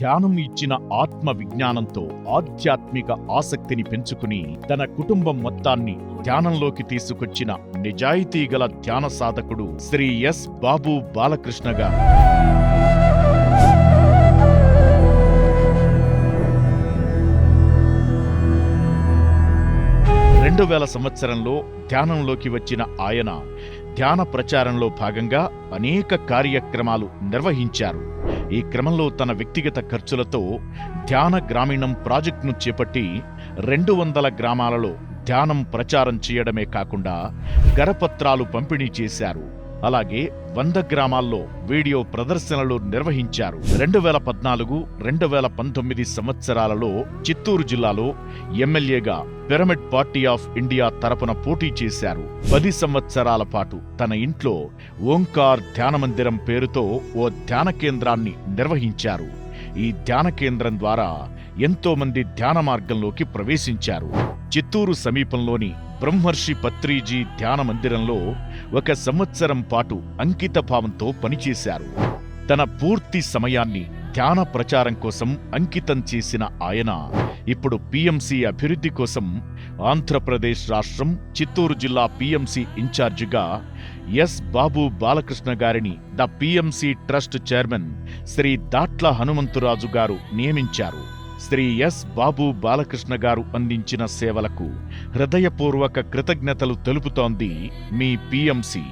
ధ్యానం ఇచ్చిన ఆత్మ విజ్ఞానంతో ఆధ్యాత్మిక ఆసక్తిని పెంచుకుని తన కుటుంబం మొత్తాన్ని ధ్యానంలోకి తీసుకొచ్చిన నిజాయితీ గల ధ్యాన సాధకుడు శ్రీ ఎస్ బాబు బాలకృష్ణ గారు. రెండు వేల సంవత్సరంలో ధ్యానంలోకి వచ్చిన ఆయన ధ్యాన ప్రచారంలో భాగంగా అనేక కార్యక్రమాలు నిర్వహించారు. ఈ క్రమంలో తన వ్యక్తిగత ఖర్చులతో ధ్యాన గ్రామీణం ప్రాజెక్టును చేపట్టి రెండు వందల గ్రామాలలో ధ్యానం ప్రచారం చేయడమే కాకుండా గరపత్రాలు పంపిణీ చేశారు. అలాగే వంద గ్రామాల్లో వీడియో ప్రదర్శనలు నిర్వహించారు. రెండు వేల పద్నాలుగు రెండు వేల పంతొమ్మిది సంవత్సరాలలో చిత్తూరు జిల్లాలో ఎమ్మెల్యేగా పిరమిడ్ పార్టీ ఆఫ్ ఇండియా తరపున పోటీ చేశారు. పది సంవత్సరాల పాటు తన ఇంట్లో ఓంకార్ ధ్యాన మందిరం పేరుతో ఓ ధ్యాన కేంద్రాన్ని నిర్వహించారు. ఈ ధ్యాన కేంద్రం ద్వారా ఎంతో మంది ధ్యాన మార్గంలోకి ప్రవేశించారు. చిత్తూరు సమీపంలోని బ్రహ్మర్షి పత్రీజీ ధ్యాన మందిరంలో ఒక సంవత్సరం పాటు అంకిత భావంతో పనిచేశారు. తన పూర్తి సమయాన్ని ధ్యాన ప్రచారం కోసం అంకితం చేసిన ఆయన ఇప్పుడు పిఎంసి అభివృద్ధి కోసం ఆంధ్రప్రదేశ్ రాష్ట్రం చిత్తూరు జిల్లా పిఎంసి ఇన్ఛార్జిగా ఎస్ బాబు బాలకృష్ణ గారిని the PMC trust chairman Shri Datla Hanumantharaju గారు నియమించారు. శ్రీ ఎస్ బాబు బాలకృష్ణ గారు అందించిన సేవలకు హృదయపూర్వక కృతజ్ఞతలు తెలుపుతోంది మీ పిఎంసి.